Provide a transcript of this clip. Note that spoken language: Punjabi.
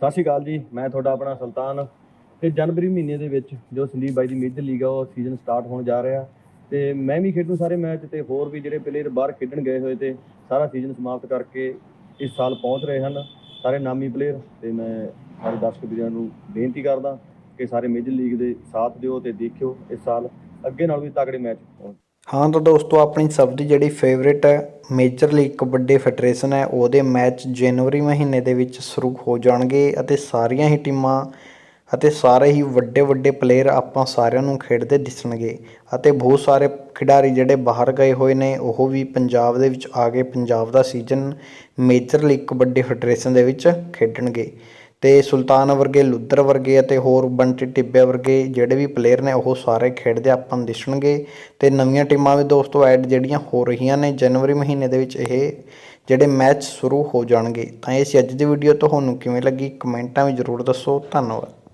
ਸਤਿ ਸ਼੍ਰੀ ਅਕਾਲ ਜੀ, ਮੈਂ ਤੁਹਾਡਾ ਆਪਣਾ ਸੁਲਤਾਨ ਤੇ ਜਨਵਰੀ ਮਹੀਨੇ ਦੇ ਵਿੱਚ ਜੋ ਸੰਦੀਪ ਬਾਈ ਦੀ ਮੇਜਰ ਲੀਗ ਆ, ਉਹ ਸੀਜ਼ਨ ਸਟਾਰਟ ਹੋਣ ਜਾ ਰਿਹਾ ਤੇ ਮੈਂ ਵੀ ਖੇਡੂ ਸਾਰੇ ਮੈਚ ਤੇ ਹੋਰ ਵੀ ਜਿਹੜੇ ਪਲੇਅਰ ਬਾਹਰ ਖੇਡਣ ਗਏ ਹੋਏ ਤੇ ਸਾਰਾ ਸੀਜ਼ਨ ਸਮਾਪਤ ਕਰਕੇ ਇਸ ਸਾਲ ਪਹੁੰਚ ਰਹੇ ਹਨ, ਸਾਰੇ ਨਾਮੀ ਪਲੇਅਰ ਤੇ ਮੈਂ ਸਾਰੇ ਦਰਸ਼ਕ ਵੀਰਾਂ ਨੂੰ ਬੇਨਤੀ ਕਰਦਾ ਕਿ ਸਾਰੇ ਮੇਜਰ ਲੀਗ ਦੇ ਸਾਥ ਦਿਓ ਤੇ ਦੇਖਿਓ ਇਸ ਸਾਲ ਅੱਗੇ ਨਾਲ ਵੀ ਤਕੜੇ ਮੈਚ ਹੋਣ। ਹਾਂ ਤਾਂ ਦੋਸਤੋ, ਆਪਣੀ ਸਭ ਦੀ ਜਿਹੜੀ favourite major league kabaddi federation ਹੈ, ਉਹਦੇ ਮੈਚ ਜਨਵਰੀ ਮਹੀਨੇ ਦੇ ਵਿੱਚ ਸ਼ੁਰੂ ਹੋ ਜਾਣਗੇ ਅਤੇ ਸਾਰੀਆਂ ਹੀ ਟੀਮਾਂ ਅਤੇ ਸਾਰੇ ਹੀ ਵੱਡੇ ਵੱਡੇ ਪਲੇਅਰ ਆਪਾਂ ਸਾਰਿਆਂ ਨੂੰ ਖੇਡਦੇ ਦਿਸਣਗੇ ਅਤੇ ਬਹੁਤ ਸਾਰੇ ਖਿਡਾਰੀ ਜਿਹੜੇ ਬਾਹਰ ਗਏ ਹੋਏ ਨੇ, ਉਹ ਵੀ ਪੰਜਾਬ ਦੇ ਵਿੱਚ ਆ ਕੇ ਪੰਜਾਬ ਦਾ season major league kabaddi federation ਦੇ ਵਿੱਚ ਖੇਡਣਗੇ। ਅਤੇ ਸੁਲਤਾਨ ਵਰਗੇ ਲੁੱਦਰ ਵਰਗੇ ਅਤੇ ਹੋਰ ਬੰਟੀ ਟਿੱਬੇ ਵਰਗੇ ਜਿਹੜੇ ਵੀ ਪਲੇਅਰ ਨੇ, ਉਹ ਸਾਰੇ ਖੇਡਦੇ ਆਪਾਂ ਨੂੰ ਦਿਸਣਗੇ। ਅਤੇ ਨਵੀਆਂ ਟੀਮਾਂ ਵੀ ਦੋਸਤੋ ਐਡ ਜਿਹੜੀਆਂ ਹੋ ਰਹੀਆਂ ਨੇ, ਜਨਵਰੀ ਮਹੀਨੇ ਦੇ ਵਿੱਚ ਇਹ ਜਿਹੜੇ ਮੈਚ ਸ਼ੁਰੂ ਹੋ ਜਾਣਗੇ। ਤਾਂ ਇਹ ਸੀ ਅੱਜ ਦੀ ਵੀਡੀਓ ਤੁਹਾਨੂੰ ਕਿਵੇਂ ਲੱਗੀ? ਕਮੈਂਟਾਂ ਵਿੱਚ ਜ਼ਰੂਰ ਦੱਸੋ। ਧੰਨਵਾਦ।